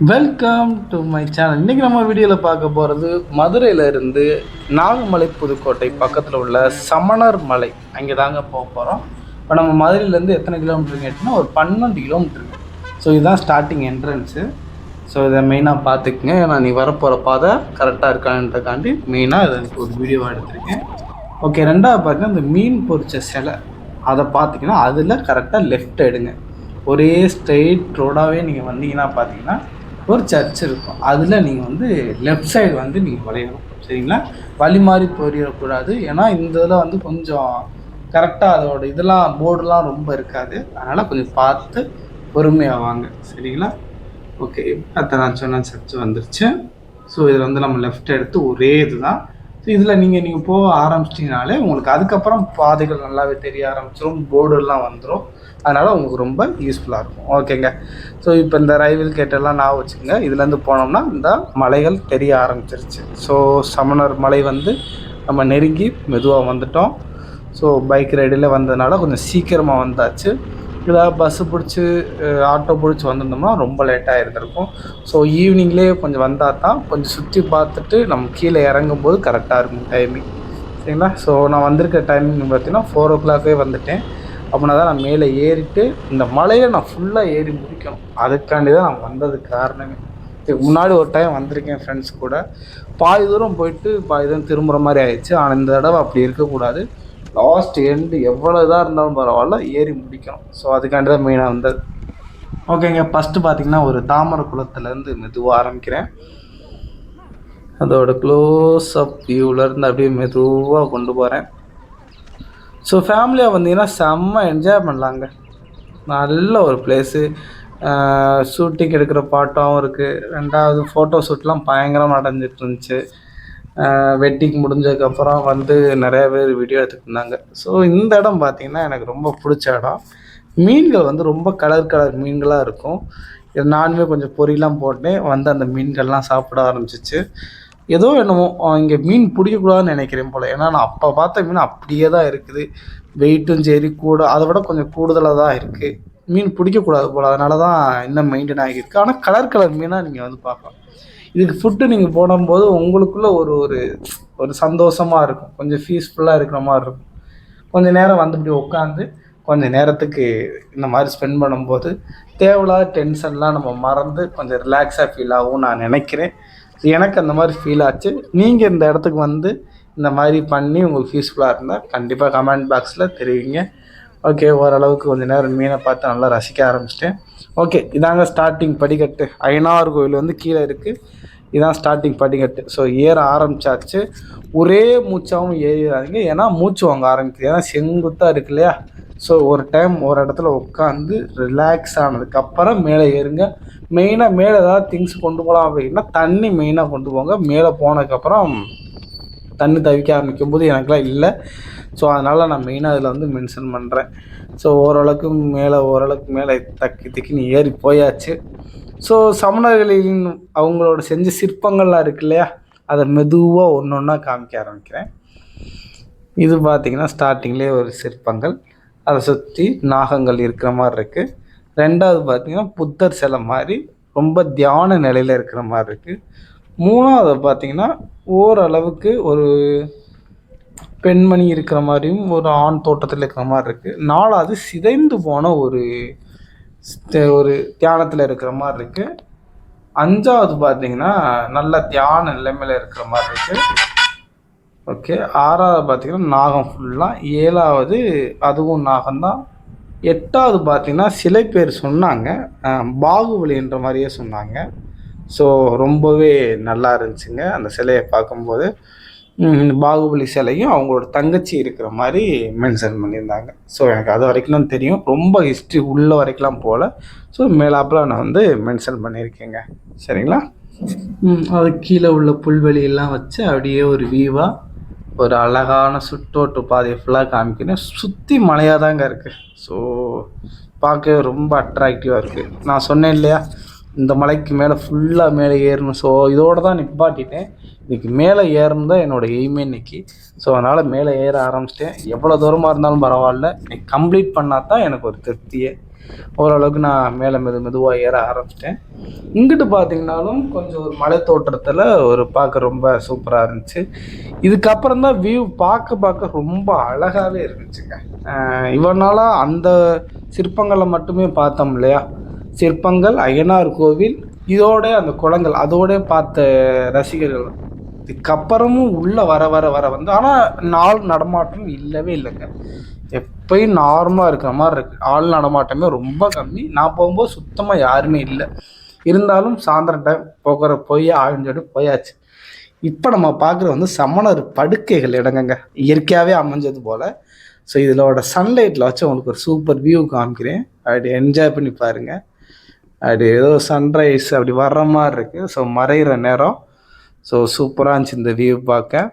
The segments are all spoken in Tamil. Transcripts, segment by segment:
வெல்கம் டு மை சேனல் இன்றைக்கி நம்ம வீடியோவில் பார்க்க போகிறது மதுரையிலேருந்து நாகமலை புதுக்கோட்டை பக்கத்தில் உள்ள சமணர் மலை. அங்கே தாங்க போக போகிறோம் இப்போ நம்ம மதுரையிலேருந்து எத்தனை கிலோமீட்டர் கேட்டிங்கன்னா ஒரு பன்னெண்டு கிலோமீட்டர் ஸோ இதுதான் ஸ்டார்டிங் என்ட்ரன்ஸு ஸோ இதை மெயினாக பார்த்துக்குங்க. ஏன்னா நீ வரப்போகிற பாதை கரெக்டாக இருக்கான்றக்காண்டி மெயினாக இதை ஒரு வீடியோவாக எடுத்திருக்கேன். ஓகே ரெண்டாவது பார்த்தீங்கன்னா இந்த மீன் பொரிச்ச சிலை. அதை பார்த்தீங்கன்னா அதில் கரெக்டாக லெஃப்ட் எடுங்க. ஒரே ஸ்ட்ரெயிட் ரோடாகவே நீங்கள் வந்தீங்கன்னா பார்த்தீங்கன்னா ஒரு சர்ச் இருக்கும். அதில் நீங்கள் வந்து லெஃப்ட் சைடு வந்து நீங்கள் வளையணும். சரிங்களா? வழி மாறி போயிடக்கூடாது ஏன்னா இந்த இதில் வந்து கொஞ்சம் கரெக்டாக அதோட இதெல்லாம் போர்டுலாம் ரொம்ப இருக்காது. அதனால் கொஞ்சம் பார்த்து பொறுமையாக வாங்க சரிங்களா? ஓகே அத்தை நான் சொன்ன சர்ச் வந்துருச்சு. ஸோ இதில் வந்து நம்ம லெஃப்ட் எடுத்து ஒரே இதுதான். ஸோ இதில் நீங்கள் நீங்கள் போக ஆரம்பிச்சிட்டிங்கனாலே உங்களுக்கு அதுக்கப்புறம் பாதைகள் நல்லாவே தெரிய ஆரம்பிச்சிடும் போர்டுலாம் வந்துடும் அதனால் உங்களுக்கு ரொம்ப யூஸ்ஃபுல்லாக இருக்கும். ஓகேங்க ஸோ இப்போ இந்த ரயில்வே கேட்டெல்லாம் நான் வச்சுக்கோங்க. இதுலேருந்து போனோம்னா இந்த மலைகள் தெரிய ஆரம்பிச்சிருச்சு. ஸோ சமணர் மலை வந்து நம்ம நெருங்கி மெதுவாக வந்துட்டோம். ஸோ பைக் ரைடில் வந்ததுனால கொஞ்சம் சீக்கிரமாக வந்தாச்சு. ஏதாவது பஸ்ஸு பிடிச்சி ஆட்டோ பிடிச்சி வந்திருந்தோம்னா ரொம்ப லேட்டாக இருந்திருக்கும் ஸோ ஈவினிங்லேயே கொஞ்சம் வந்தால் தான் கொஞ்சம் சுற்றி பார்த்துட்டு நம்ம கீழே இறங்கும் போது கரெக்டாக இருக்கும் டைமிங் சரிங்களா? ஸோ நான் வந்திருக்க டைமிங் பார்த்தீங்கன்னா ஃபோர் ஓ கிளாக்கே வந்துட்டேன். அப்படின்னா தான் நான் மேலே ஏறிட்டு இந்த மலையை நான் ஃபுல்லாக ஏறி முடிக்கணும். அதுக்காண்டி தான் நான் வந்ததுக்கு காரணமே. முன்னாடி ஒரு டைம் வந்திருக்கேன் ஃப்ரெண்ட்ஸ் கூட. பாதி தூரம் போயிட்டு பாதி தூரம் திரும்புகிற மாதிரி ஆயிடுச்சு. ஆனால் இந்த தடவை அப்படி இருக்கக்கூடாது. லாஸ்ட் எண்டு எவ்வளோ இதாக இருந்தாலும் பரவாயில்ல ஏறி முடிக்கணும். ஸோ அதுக்காண்டி தான் மெயினாக வந்தது ஓகேங்க ஃபஸ்ட்டு பார்த்தீங்கன்னா ஒரு தாமரை குளத்துலேருந்து மெதுவாக ஆரம்பிக்கிறேன். அதோட க்ளோஸ் அப் வியூவிலேருந்து அப்படியே மெதுவாக கொண்டு போகிறேன் ஸோ ஃபேமிலியாக வந்தீங்கன்னா செம்ம என்ஜாய் பண்ணலாங்க. நல்ல ஒரு பிளேஸு ஷூட்டிங் எடுக்கிற பாட்டாகவும் இருக்குது ரெண்டாவது ஃபோட்டோ ஷூட்லாம் பயங்கரம் நடந்துட்டு இருந்துச்சு வெட்டிங் முடிஞ்சதுக்கப்புறம் வந்து நிறைய பேர் வீடியோ எடுத்துட்டு ஸோ இந்த இடம் பார்த்திங்கன்னா எனக்கு ரொம்ப பிடிச்ச இடம். மீன்கள் வந்து ரொம்ப கலர் கலர் மீன்களாக இருக்கும். இது நானுமே கொஞ்சம் பொரியெலாம் போட்டேன். வந்து அந்த மீன்கள்லாம் சாப்பிட ஆரம்பிச்சிச்சு. ஏதோ என்னமோ இங்கே மீன் பிடிக்கக்கூடாதுன்னு நினைக்கிறேன் போல். ஏன்னா நான் அப்போ பார்த்த மீன் அப்படியே தான் இருக்குது. வெயிட்டும் சரி கூட அதை விட கொஞ்சம் கூடுதலாக தான் இருக்குது மீன் பிடிக்கக்கூடாது போல். அதனால தான் இன்னும் மெயின்டைன் ஆகியிருக்கு. ஆனால் கலர் கலர் மீனாக நீங்கள் வந்து பார்க்கலாம். இதுக்கு ஃபுட்டு நீங்கள் போடும்போது உங்களுக்குள்ள ஒரு ஒரு ஒரு சந்தோஷமாக இருக்கும். கொஞ்சம் பீஸ்ஃபுல்லாக இருக்கிற மாதிரி இருக்கும். கொஞ்சம் நேரம் வந்து இப்படி உட்காந்து கொஞ்சம் நேரத்துக்கு இந்த மாதிரி ஸ்பெண்ட் பண்ணும்போது தேவையில்லாத டென்ஷன்லாம் நம்ம மறந்து கொஞ்சம் ரிலாக்ஸாக ஃபீல் ஆகும் நான் நினைக்கிறேன். எனக்கு அந்த மாதிரி ஃபீல் ஆச்சு. நீங்கள் இந்த இடத்துக்கு வந்து இந்த மாதிரி பண்ணி உங்களுக்கு பீஸ்ஃபுல்லாக இருந்தால் கண்டிப்பாக கமெண்ட் பாக்ஸில் தெரிவிங்க. ஓகே ஓரளவுக்கு கொஞ்சம் நேரம் மீனை பார்த்து நல்லா ரசிக்க ஆரம்பிச்சிட்டேன். ஓகே இதாங்க ஸ்டார்டிங் படிக்கட்டு. ஐநாறு கோயில் வந்து கீழே இருக்குது இதான் ஸ்டார்டிங் படிக்கட்டு. ஸோ ஏற ஆரம்பிச்சாச்சு. ஒரே மூச்சாகவும் ஏறிடாதீங்க ஏன்னா மூச்சு வாங்க ஆரம்பிக்குது. ஏன்னா செங்குத்தாக இருக்கு இல்லையா? ஸோ ஒரு டைம் ஒரு இடத்துல உட்காந்து ரிலாக்ஸ் ஆனதுக்கப்புறம் மேலே ஏறுங்க. மெயினாக மேலே ஏதாவது திங்ஸ் கொண்டு போகலாம் அப்படின்னா தண்ணி மெயினாக கொண்டு போங்க. மேலே போனதுக்கப்புறம் தண்ணி தவிக்க ஆரம்பிக்கும் போது எனக்குலாம் இல்லை. ஸோ அதனால் நான் மெயினாக அதில் வந்து மென்ஷன் பண்ணுறேன் ஸோ ஓரளவுக்கு மேலே ஓரளவுக்கு மேலே தக்கி திக்கின்னு ஏறி போயாச்சு. ஸோ சமணர்களின் அவங்களோட செஞ்ச சிற்பங்கள்லாம் இருக்கு இல்லையா? அதை மெதுவாக ஒன்று ஒன்றா காமிக்க ஆரம்பிக்கிறேன். இது பார்த்திங்கன்னா ஸ்டார்டிங்லேயே ஒரு சிற்பங்கள். அதை சுற்றி நாகங்கள் இருக்கிற மாதிரி இருக்குது ரெண்டாவது பார்த்திங்கன்னா புத்தர் சிலை மாதிரி ரொம்ப தியான நிலையில் இருக்கிற மாதிரி இருக்குது மூணாவது பார்த்தீங்கன்னா ஓரளவுக்கு ஒரு பெண்மணி இருக்கிற மாதிரியும் ஒரு ஆண் தோட்டத்தில் இருக்கிற மாதிரி இருக்குது நாலாவது சிதைந்து போன ஒரு ஒரு தியானத்தில் இருக்கிற மாதிரி இருக்குது அஞ்சாவது பார்த்தீங்கன்னா நல்ல தியான நிலைமையில் இருக்கிற மாதிரி இருக்குது ஓகே ஆறாவது பார்த்தீங்கன்னா நாகம் ஃபுல்லாக ஏழாவது அதுவும் நாகம்தான். எட்டாவது பார்த்தீங்கன்னா சில பேர் சொன்னாங்க. பாகுபலின்ற மாதிரியே சொன்னாங்க. ஸோ ரொம்பவே நல்லா இருந்துச்சுங்க. அந்த சிலையை பார்க்கும்போது பாகுபலி சிலையும் அவங்களோட தங்கச்சி இருக்கிற மாதிரி மென்ஷன் பண்ணியிருந்தாங்க. ஸோ எனக்கு அது வரைக்கும் தான் தெரியும். ரொம்ப ஹிஸ்ட்ரி உள்ள வரைக்கும்லாம் போகல. ஸோ மேலாப்பில் நான் வந்து மென்ஷன் பண்ணியிருக்கேங்க. சரிங்களா? அது கீழே உள்ள புல்வெளியெல்லாம் வச்சு அப்படியே ஒரு வியூவாக ஒரு அழகான சுற்றோட்டு பாதையை ஃபுல்லாக காமிக்கிறேன் சுற்றி மலையாக தாங்க இருக்குது ஸோ பார்க்கவே ரொம்ப அட்ராக்டிவாக இருக்குது நான் சொன்னேன் இல்லையா? இந்த மலைக்கு மேலே ஃபுல்லாக மேலே ஏறணும். ஸோ இதோடு தான் நிப்பாட்டிட்டேன். இன்றைக்கி மேலே ஏறணும் தான் என்னோடய எய்மே இன்னைக்கு. ஸோ அதனால் மேலே ஏற ஆரம்பிச்சிட்டேன். எவ்வளோ தூரமாக இருந்தாலும் பரவாயில்ல. இன்னைக்கு கம்ப்ளீட் பண்ணால் தான் எனக்கு ஒரு திருப்தியே. ஓரளவுக்கு நான் மேலே மெது மெதுவாக ஏற ஆரம்பிச்சிட்டேன். இங்கிட்டு பார்த்தீங்கன்னாலும் கொஞ்சம் ஒரு மலை தோற்றத்தில் ஒரு பார்க்க ரொம்ப சூப்பராக இருந்துச்சு. இதுக்கப்புறம் தான் வியூ பார்க்க பார்க்க ரொம்ப அழகாகவே இருந்துச்சுங்க. ஆஹ் அந்த சிற்பங்களை மட்டுமே பார்த்தோம் இல்லையா? சிற்பங்கள் அய்யனார் கோவில் இதோட அந்த குளங்கள் அதோட பார்த்த ரசிகர்கள். இதுக்கப்புறமும் உள்ளே வர வர வர வந்து ஆனால் நாள் நடமாட்டம் இல்லவே இல்லைங்க. எப்பயும் நார்மலாக இருக்கிற மாதிரி இருக்குது ஆள் நடமாட்டமே ரொம்ப கம்மி. நான் போகும்போது சுத்தமாக யாருமே இல்லை. இருந்தாலும் சாயந்தரம் டைம் போகிற போய் ஆழ்ந்து சொல்லிட்டு போயாச்சு. இப்போ நம்ம பார்க்குறது வந்து சமணர் படுக்கைகள் இடங்கங்க. இயற்கையாகவே அமைஞ்சது போல். ஸோ இதோட சன்லைட்டில் வச்சு உங்களுக்கு ஒரு சூப்பர் வியூ காமிக்கிறேன். அப்படி என்ஜாய் பண்ணி பாருங்கள் அப்படி ஏதோ சன்ரைஸ் அப்படி வர்ற மாதிரி இருக்குது ஸோ மறையிற நேரம். ஸோ சூப்பராக இருந்துச்சு இந்த வியூ பார்க்க.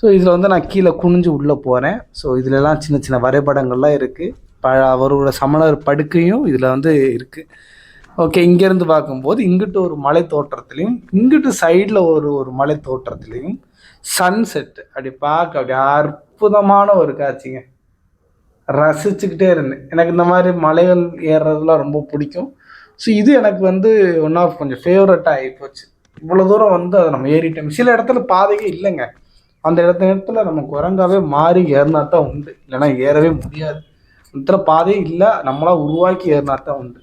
ஸோ இதில் வந்து நான் கீழே குனிஞ்சு உள்ளே போகிறேன். ஸோ இதிலலாம் சின்ன சின்ன வரைபடங்கள்லாம் இருக்குது ப அவரோட சமணர் படுக்கையும் இதில் வந்து இருக்குது ஓகே இங்கேருந்து பார்க்கும்போது இங்கிட்டு ஒரு மலை தோற்றத்துலையும் இங்கிட்டு சைடில் ஒரு ஒரு மலை தோற்றத்துலையும் சன்செட் அப்படி பார்க்க அப்படி அற்புதமான ஒரு காட்சிங்க. ரசிச்சுக்கிட்டே இருந்தேன். எனக்கு இந்த மாதிரி மலைகள் ஏறுறதுலாம் ரொம்ப பிடிக்கும். ஸோ இது எனக்கு வந்து ஒன் ஆஃப் கொஞ்சம் ஃபேவரட்டாக ஆகிப்போச்சு இவ்வளோ தூரம் வந்து அதை நம்ம ஏறிட்டோம். சில இடத்துல பாதையே இல்லைங்க. அந்த இடத்த இடத்துல நம்ம குரங்காவே மாறி ஏறினா தான் உண்டு. இல்லைன்னா ஏறவே முடியாது. இத்தனை இடத்துல பாதையே இல்லை நம்மளா உருவாக்கி ஏறினா தான் உண்டு.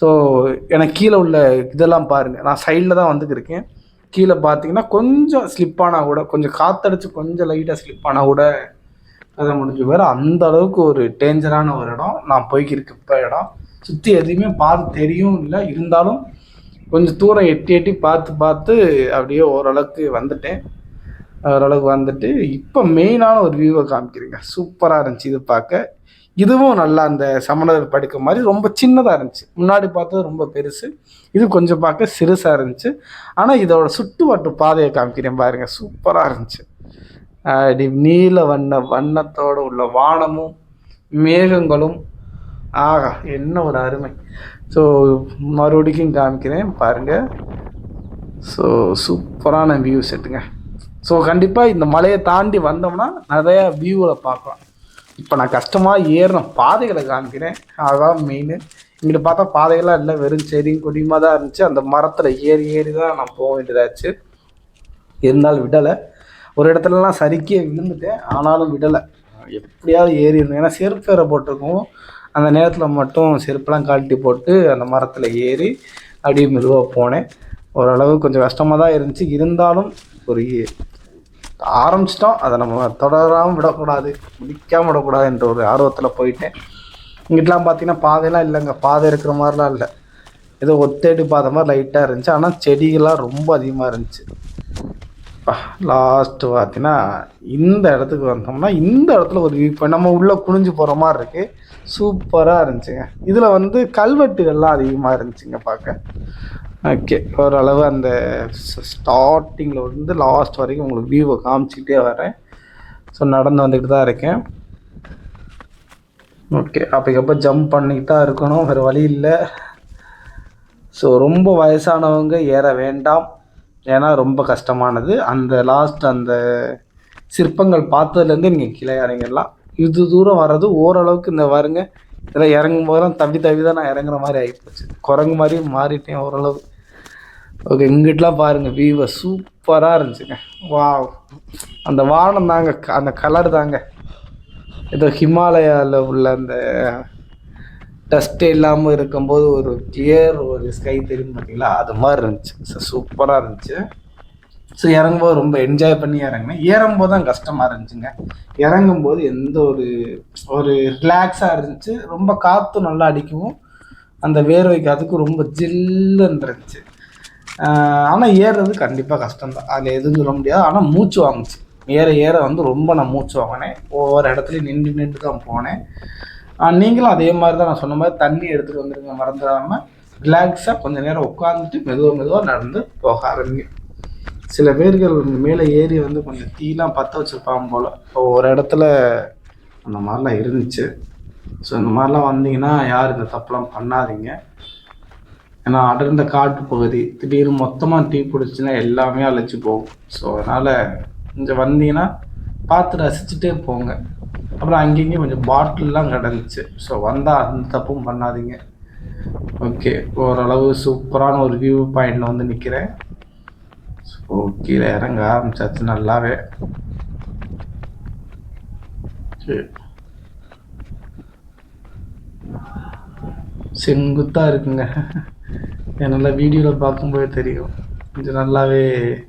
ஸோ எனக்கு கீழே உள்ள இதெல்லாம் பாருங்கள் நான் சைடில் தான் வந்துட்டு இருக்கேன் கீழே பார்த்தீங்கன்னா கொஞ்சம் ஸ்லிப் ஆனால் கூட கொஞ்சம் காத்தடிச்சு கொஞ்சம் லைட்டாக ஸ்லிப் ஆனால் கூட கதை முடிஞ்சு வேறு அந்த அளவுக்கு ஒரு டேஞ்சரான ஒரு இடம். நான் போய்க்கிருக்க இப்போ இடம். சுற்றி எதுவுமே பார்த்து தெரியும் இல்லை. இருந்தாலும் கொஞ்சம் தூரம் எட்டி எட்டி பார்த்து பார்த்து அப்படியே ஓரளவுக்கு வந்துட்டேன். ஓரளவுக்கு வந்துட்டு இப்போ மெயினான ஒரு வியூவை காமிக்கிறீங்க. சூப்பராக இருந்துச்சு இது பார்க்க இதுவும் நல்லா அந்த சமணர் படுக்க மாதிரி ரொம்ப சின்னதாக இருந்துச்சு. முன்னாடி பார்த்தது ரொம்ப பெருசு. இது கொஞ்சம் பார்க்க சிறுசாக இருந்துச்சு. ஆனால் இதோட சுட்டுவட்டு பாதையை காமிக்கிறேன் பாருங்க. சூப்பராக இருந்துச்சு. அப்படி நீல வண்ண வண்ணத்தோட உள்ள வானமும் மேகங்களும். ஆகா என்ன ஒரு அருமை. ஸோ மறுபடிக்கும் காமிக்கிறேன் பாருங்கள் ஸோ சூப்பரான வியூ செட்டுங்க ஸோ கண்டிப்பாக இந்த மலையை தாண்டி வந்தோம்னா நிறைய வியூவில் பார்க்கலாம். இப்போ நான் கஷ்டமாக ஏறின பாதைகளை காமிக்கிறேன் அதுதான் மெயின் இங்கிட்டு பார்த்தா பாதைகள்லாம் இல்லை வெறும் செடியும் கொடியுமா தான் இருந்துச்சு. அந்த மரத்தில் ஏறி ஏறி தான் நான் போக வேண்டியதாச்சு. இருந்தாலும் விடலை. ஒரு இடத்துலலாம் சறுக்கியே விழுந்துட்டேன். ஆனாலும் விடலை. எப்படியாவது ஏறி இருந்தேன். ஏன்னா செருப்பு வேற போட்டிருக்கோம். அந்த நேரத்தில் மட்டும் செருப்பெல்லாம் கழட்டி போட்டு அந்த மரத்தில் ஏறி அப்படியே மெதுவாக போனேன். ஓரளவு கொஞ்சம் கஷ்டமாக தான் இருந்துச்சு. இருந்தாலும் ஒரு ஆரம்பிச்சிட்டோம். அதை நம்ம தொடராமல் விடக்கூடாது முடிக்காமல் விடக்கூடாது என்ற ஒரு ஆர்வத்தில் போயிட்டேன். இங்கிட்டலாம் பார்த்தீங்கன்னா பாதையெல்லாம் இல்லைங்க. பாதை இருக்கிற மாதிரிலாம் இல்லை. ஏதோ ஒத்தேடி பாதை மாதிரி லைட்டாக இருந்துச்சு. ஆனால் செடிகள்லாம் ரொம்ப அதிகமாக இருந்துச்சு. லாஸ்ட்டு பார்த்தீங்கன்னா இந்த இடத்துக்கு வந்தோம்னா இந்த இடத்துல ஒரு வியூ இப்போ நம்ம உள்ளே குனிஞ்சு போகிற மாதிரி இருக்குது சூப்பராக இருந்துச்சுங்க. இதில் வந்து கல்வெட்டுகள்லாம் அதிகமாக இருந்துச்சுங்க பார்க்க. ஓகே ஓரளவு அந்த ஸ்டார்டிங்கில் வந்து லாஸ்ட் வரைக்கும் உங்களுக்கு வியூவை காமிச்சிக்கிட்டே வரேன். ஸோ நடந்து வந்துக்கிட்டு தான் இருக்கேன். ஓகே அப்போக்கப்போ ஜம்ப் பண்ணிக்கிட்டு தான் இருக்கணும். வேறு வழி இல்லை. ஸோ ரொம்ப வயசானவங்க ஏற வேண்டாம். ஏன்னா ரொம்ப கஷ்டமானது. அந்த லாஸ்ட் அந்த சிற்பங்கள் பார்த்ததுலேருந்து நீங்கள் கீழே இறங்கிடலாம். இது தூரம் வர்றது ஓரளவுக்கு இந்த வருங்க இதில் இறங்கும் போதெல்லாம் தவி தவி தான் நான் இறங்குற மாதிரி ஆகிப்போச்சு குரங்கு மாதிரி மாறிட்டேன் ஓரளவு. ஓகே இங்கிட்டலாம் பாருங்கள் வியூவை சூப்பராக இருந்துச்சுங்க. வா அந்த வானம் தாங்க அந்த கலர் தாங்க. ஏதோ ஹிமாலயாவில் உள்ள அந்த டஸ்ட்டே இல்லாமல் இருக்கும்போது ஒரு கிளியர் ஒரு ஸ்கை தெரியும் பார்த்தீங்களா அது மாதிரி இருந்துச்சு. ஸோ சூப்பராக இருந்துச்சு. ஸோ இறங்கும்போது ரொம்ப என்ஜாய் பண்ணி இறங்கினேன். ஏறும்போது தான் கஷ்டமாக இருந்துச்சுங்க. இறங்கும்போது எந்த ஒரு ஒரு ரிலாக்ஸாக இருந்துச்சு. ரொம்ப காற்று நல்லா அடிக்கவும் அந்த வேர்வைக்கு அதுக்கும் ரொம்ப ஜில்லுன்னு இருந்துச்சு. ஆனால் ஏறுறது கண்டிப்பாக கஷ்டம்தான். அதில் எதுவும் சொல்ல முடியாது. ஆனால் மூச்சு வாங்குச்சு. ஏற ஏற வந்து ரொம்ப நான் மூச்சு வாங்கினேன். ஒவ்வொரு இடத்துலையும் நின்று நின்று தான் போனேன். நீங்களும் அதே மாதிரி தான் நான் சொன்ன மாதிரி தண்ணி எடுத்துகிட்டு வந்துருங்க மறந்துடாமல் ரிலாக்ஸாக கொஞ்ச நேரம் உட்காந்துட்டு மெதுவாக மெதுவாக நடந்து போக ஆரம்பிங்க. சில பேர்கள் மேலே ஏறி வந்து கொஞ்சம் தீலாம் பற்ற வச்சுருப்பாங்க போல். ஒரு இடத்துல அந்த மாதிரிலாம் இருந்துச்சு. ஸோ இந்த மாதிரிலாம் வந்தீங்கன்னா யாரும் இந்த தப்புலாம் பண்ணாதீங்க. ஏன்னா அடர்ந்த காட்டு பகுதி. திடீர்னு மொத்தமாக டீ பிடிச்சின்னா எல்லாமே அழைச்சி போகும். ஸோ அதனால் கொஞ்சம் வந்தீங்கன்னா பார்த்து ரசிச்சுட்டே போங்க. அப்புறம் அங்கேயும் கொஞ்சம் பாட்டில்லாம் கிடந்துச்சு. ஸோ வந்தால் அந்த தப்பும் பண்ணாதீங்க. ஓகே ஓரளவு சூப்பரான ஒரு வியூ பாயிண்டில் வந்து நிற்கிறேன் ஸோ கீழே இறங்க ஆரம்பிச்சாச்சு நல்லாவே. சரி. செங்குத்தாக இருக்குங்க. நல்லா வீடியோவில் பார்க்கும்போது தெரியும். கொஞ்சம் நல்லாவே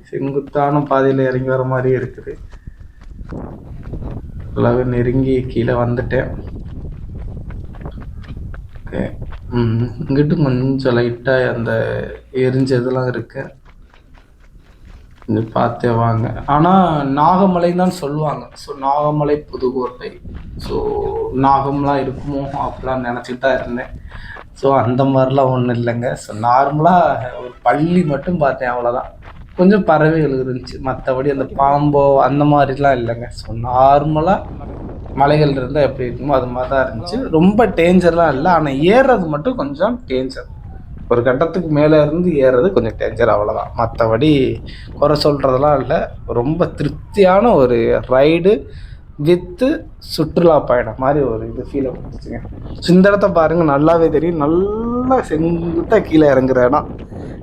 செங்குத்தான பாதையில் இறங்கி வர மாதிரியே இருக்குது. நல்லாவே நெருங்கி கீழே வந்துட்டேன். ஓகே. இங்கிட்டு கொஞ்சம் லைட்டாக அந்த எரிஞ்சதெல்லாம் இருக்கு. கொஞ்சம் பார்த்தே வாங்க. ஆனால் நாகமலை தான் சொல்லுவாங்க. ஸோ நாகமலை புதுக்கோட்டை. ஸோ நாகம்லாம் இருக்குமோ அப்படிலாம் நினச்சிட்டு தான் இருந்தேன். ஸோ அந்த மாதிரிலாம் ஒன்றும் இல்லைங்க. ஸோ நார்மலாக ஒரு பள்ளி மட்டும் பார்த்தேன் அவ்வளோதான் கொஞ்சம் பறவைகள் இருந்துச்சு. மற்றபடி அந்த பாம்போ அந்த மாதிரிலாம் இல்லைங்க. ஸோ நார்மலாக மலைகள் இருந்தால் எப்படி இருக்குமோ அது மாதிரி தான் இருந்துச்சு. ரொம்ப டேஞ்சர்லாம் இல்லை. ஆனால் ஏறுறது மட்டும் கொஞ்சம் டேஞ்சர் ஒரு கட்டத்துக்கு மேலே இருந்து ஏறுறது கொஞ்சம் டேஞ்சர் அவ்வளோதான் மற்றபடி குறை சொல்கிறதெல்லாம் இல்லை. ரொம்ப திருப்தியான ஒரு ரைடு வித்து சுற்றுலா பயணம் மாதிரி ஒரு இது ஃபீலை கொடுத்துச்சுங்க. ஸோ இந்த இடத்த பாருங்கள் நல்லாவே தெரியும். நல்லா செங்குத்தாக கீழே இறங்குற இடம்.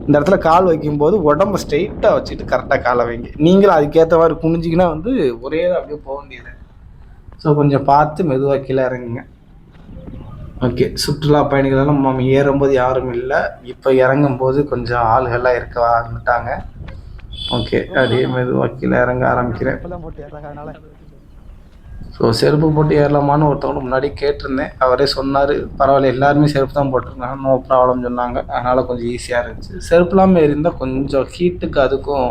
இந்த இடத்துல கால் வைக்கும்போது உடம்பு ஸ்ட்ரெயிட்டாக வச்சுட்டு கரெக்டாக காலை வைங்க. நீங்களும் அதுக்கேற்ற மாதிரி குனிஞ்சிங்கன்னா வந்து ஒரே அப்படியே போக வேண்டியது ஸோ கொஞ்சம் பார்த்து மெதுவாக கீழே இறங்குங்க. ஓகே சுற்றுலா பயணிகள் எல்லாம் நம்ம ஏறும்போது யாரும் இல்லை. இப்போ இறங்கும்போது கொஞ்சம் ஆளுகள்லாம் இருக்க ஆரம்பிட்டாங்க ஓகே அப்படியே மெதுவாக கீழே இறங்க ஆரம்பிக்கிறேன். ஸோ செருப்பு போட்டு ஏறலாமான்னு ஒருத்தவங்க முன்னாடி கேட்டிருந்தேன். அவரே சொன்னார் பரவாயில்ல எல்லாருமே செருப்பு தான் போட்டிருக்காங்க. நோ ப்ராப்ளம் சொன்னாங்க. அதனால் கொஞ்சம் ஈஸியாக இருந்துச்சு. செருப்பு இல்லாமல் ஏறிந்தால் கொஞ்சம் ஹீட்டுக்கு அதுக்கும்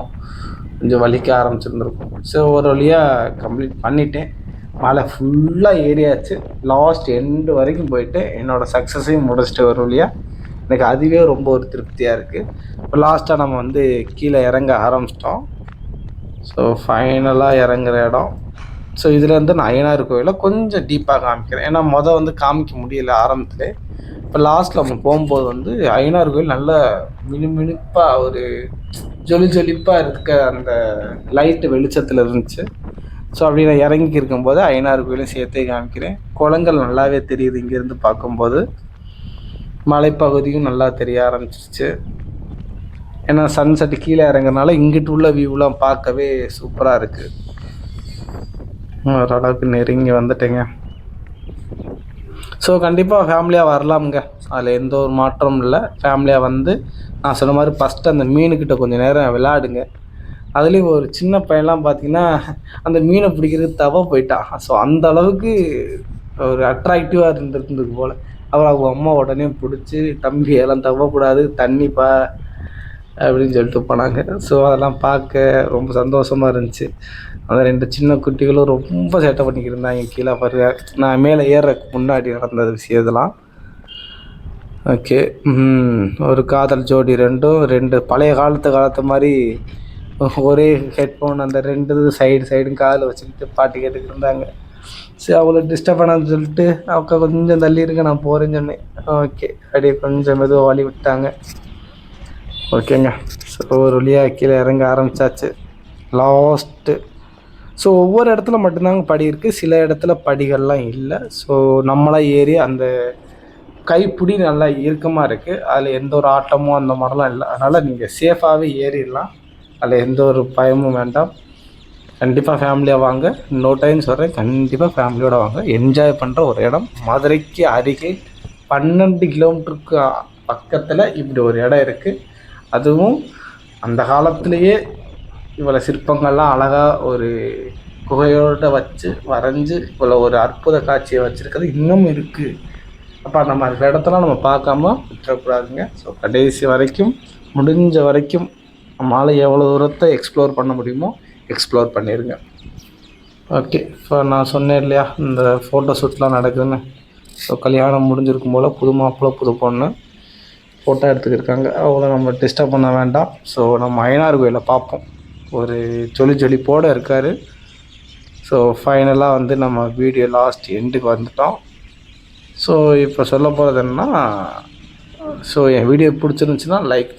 கொஞ்சம் வலிக்க ஆரம்பிச்சிருந்துருக்கும். ஸோ ஒரு வழியாக கம்ப்ளீட் பண்ணிட்டேன். மலை ஃபுல்லாக ஏறியாச்சு. லாஸ்ட் எண்டு வரைக்கும் போயிட்டு என்னோடய சக்ஸஸையும் முடிச்சுட்டு ஒரு வழியாக எனக்கு அதுவே ரொம்ப ஒரு திருப்தியாக இருக்குது இப்போ லாஸ்ட்டாக நம்ம வந்து கீழே இறங்க ஆரம்பிச்சிட்டோம். ஸோ ஃபைனலாக இறங்குற இடம். ஸோ இதுலேருந்து நான் அய்யனார் கோயிலை கொஞ்சம் டீப்பாக காமிக்கிறேன். ஏன்னா மொதல் வந்து காமிக்க முடியல ஆரம்பத்தில். இப்போ லாஸ்ட்டில் நம்ம போகும்போது வந்து அய்யனார் கோயில் நல்ல மினுமினுப்பாக ஒரு ஜொலி ஜொலிப்பாக இருக்க அந்த லைட்டு வெளிச்சத்தில் இருந்துச்சு. ஸோ அப்படி நான் இறங்கி இருக்கும்போது அய்யனார் கோயிலும் சேர்த்தே காமிக்கிறேன். குளங்கள் நல்லாவே தெரியுது இங்கேருந்து பார்க்கும்போது. மலைப்பகுதியும் நல்லா தெரிய ஆரம்பிச்சிருச்சு. ஏன்னா சன்செட் கீழே இறங்குறதுனால இங்கிட்டு உள்ள வியூலாம் பார்க்கவே சூப்பராக இருக்குது ஓரளவுக்கு நெருங்கி வந்துட்டேங்க. ஸோ கண்டிப்பாக ஃபேமிலியாக வரலாமுங்க. அதில் எந்த ஒரு மாற்றமும் இல்லை. ஃபேமிலியாக வந்து நான் சொன்ன மாதிரி ஃபஸ்ட்டு அந்த மீனுக்கிட்ட கொஞ்சம் நேரம் விளையாடுங்க. அதுலேயும் ஒரு சின்ன பையன்லாம் பார்த்தீங்கன்னா அந்த மீனை பிடிக்கிறது தவ போயிட்டான் ஸோ அந்த அளவுக்கு ஒரு அட்ராக்டிவாக இருந்திருந்தது போல். அப்புறம் அவங்க அம்மா உடனே பிடிச்சி தம்பி எல்லாம் தவக்கூடாது தண்ணிப்பா அப்படின்னு சொல்லிட்டு போனாங்க. ஸோ அதெல்லாம் பார்க்க ரொம்ப சந்தோஷமாக இருந்துச்சு. அந்த ரெண்டு சின்ன குட்டிகளும் ரொம்ப சேட்டை பண்ணிக்கிட்டு இருந்தாங்க கீழே பாருங்க. நான் மேலே ஏறக்கு முன்னாடி நடந்த விஷயம் இதெல்லாம். ஓகே ஒரு காதல் ஜோடி ரெண்டும் ரெண்டு பழைய காலத்து காலத்து மாதிரி ஒரே ஹெட்ஃபோன் அந்த ரெண்டு சைடு சைடும் காதில் வச்சுக்கிட்டு பாட்டு கேட்டுக்கிட்டு இருந்தாங்க. சரி அவ்வளோ டிஸ்டர்ப் பண்ணான்னு சொல்லிட்டு அக்கா கொஞ்சம் தள்ளி இருக்க நான் போகிறேன்னு சொன்னேன். ஓகே அப்படியே கொஞ்சம் மெதுவாக வழி விட்டாங்க. ஓகேங்க. ஸோ ஒரு வழியாக கீழே இறங்க ஆரம்பித்தாச்சு லாஸ்ட்டு ஸோ ஒவ்வொரு இடத்துல மட்டும்தாங்க படி இருக்குது சில இடத்துல படிகள்லாம் இல்லை. ஸோ நம்மளாம் ஏறி அந்த கைப்பிடி நல்லா இறுக்கமாக இருக்குது அதில் எந்த ஒரு ஆட்டமும் அந்த மாதிரிலாம் இல்லை. அதனால் நீங்கள் சேஃபாகவே ஏறிடலாம். அதில் எந்த ஒரு பயமும் வேண்டாம். கண்டிப்பாக ஃபேமிலியாக வாங்க. நோ டைம் சொல்கிறேன் கண்டிப்பாக ஃபேமிலியோடு வாங்க. என்ஜாய் பண்ணுற ஒரு இடம். மதுரைக்கு அருகே பன்னெண்டு கிலோமீட்டருக்கு பக்கத்தில் இப்படி ஒரு இடம் இருக்குது அதுவும் அந்த காலத்திலேயே இவ்வளோ சிற்பங்கள்லாம் அழகாக ஒரு குகையோடு வச்சு வரைஞ்சி இவ்வளோ ஒரு அற்புத காட்சியை வச்சுருக்கிறது இன்னும் இருக்குது அப்போ அந்த மாதிரி இடத்தெல்லாம் நம்ம பார்க்காம விட்டுறக்கூடாதுங்க. ஸோ கடைசி வரைக்கும் முடிஞ்ச வரைக்கும் நம்மளால் எவ்வளோ தூரத்தை எக்ஸ்ப்ளோர் பண்ண முடியுமோ எக்ஸ்ப்ளோர் பண்ணிடுங்க ஓகே இப்போ நான் சொன்னேன் இல்லையா இந்த ஃபோட்டோ ஷூட்லாம் நடக்குதுன்னு. ஸோ கல்யாணம் முடிஞ்சிருக்கும் போல் புது மாப்பிள்ளை புது பொண்ணு ஃபோட்டோ எடுத்துக்கிருக்காங்க அவ்வளோ நம்ம டிஸ்டர்ப் பண்ண வேண்டாம். ஸோ நம்ம அயனார் கோயிலை பார்ப்போம். ஒரு ஜொலி ஜொலிப்போடு இருக்கார். ஸோ ஃபைனலாக வந்து நம்ம வீடியோ லாஸ்ட் எண்டுக்கு வந்துட்டோம். ஸோ இப்போ சொல்ல போகிறது என்னன்னா ஸோ என் வீடியோ பிடிச்சிருந்துச்சின்னா லைக்